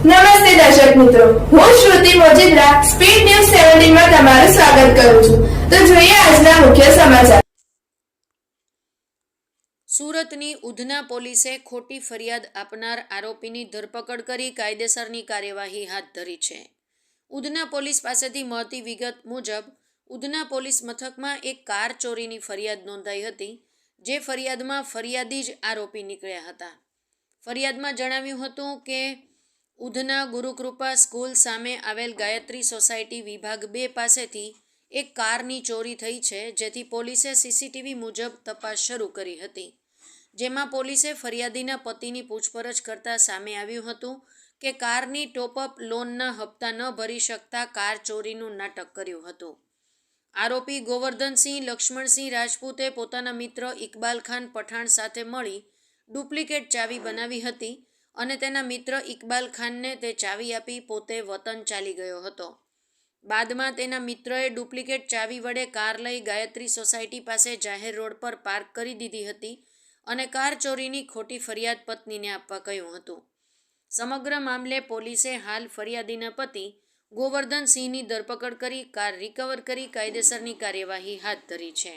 નમસ્તે દર્શક મિત્રો. હું શ્રુતિ મોજીદ્રા સ્પીડ ન્યૂઝ સેવન્ટીનમાં તમારું સ્વાગત કરું છું. તો જોઈએ આજના મુખ્ય સમાચાર. સુરતની ઉધના પોલીસે ખોટી ફરિયાદ આપનાર આરોપીની ધરપકડ કરી કાયદેસરની કાર્યવાહી હાથ ધરી છે. ઉધના પોલીસ પાસેથી મળતી વિગત મુજબ, ઉધના પોલીસ મથકમાં એક કાર ચોરીની ફરિયાદ નોંધાઈ હતી, જે ફરિયાદમાં ફરિયાદી જ આરોપી નીકળ્યા હતા. ફરિયાદમાં જણાવ્યું હતું કે ઉધના ગુરુકૃપા સ્કૂલ સામે આવેલ ગાયત્રી સોસાયટી વિભાગ બે પાસેથી એક કારની ચોરી થઈ છે, જેથી પોલીસે સીસીટીવી મુજબ તપાસ શરૂ કરી હતી. જેમાં પોલીસે ફરિયાદીના પતિની પૂછપરછ કરતા સામે આવ્યું હતું કે કારની ટોપઅપ લોનના હપ્તા ન ભરી શકતા કાર ચોરીનું નાટક કર્યું હતું. આરોપી ગોવર્ધનસિંહ લક્ષ્મણસિંહ રાજપૂતે પોતાના મિત્ર ઇકબાલ ખાન પઠાણ સાથે મળી ડુપ્લિકેટ ચાવી બનાવી હતી અને તેના મિત્ર ઇકબાલ ખાનને તે ચાવી આપી પોતે વતન ચાલી ગયો હતો. બાદમાં તેના મિત્રએ ડુપ્લિકેટ ચાવી વડે કાર લઈ ગાયત્રી સોસાયટી પાસે જાહેર રોડ પર પાર્ક કરી દીધી હતી અને કાર ચોરીની ખોટી ફરિયાદ પત્નીને આપવા કહ્યું હતું. સમગ્ર મામલે પોલીસે હાલ ફરિયાદીના પતિ ગોવર્ધન સિંહની ધરપકડ કરી, કાર રિકવર કરી, કાયદેસરની કાર્યવાહી હાથ ધરી છે.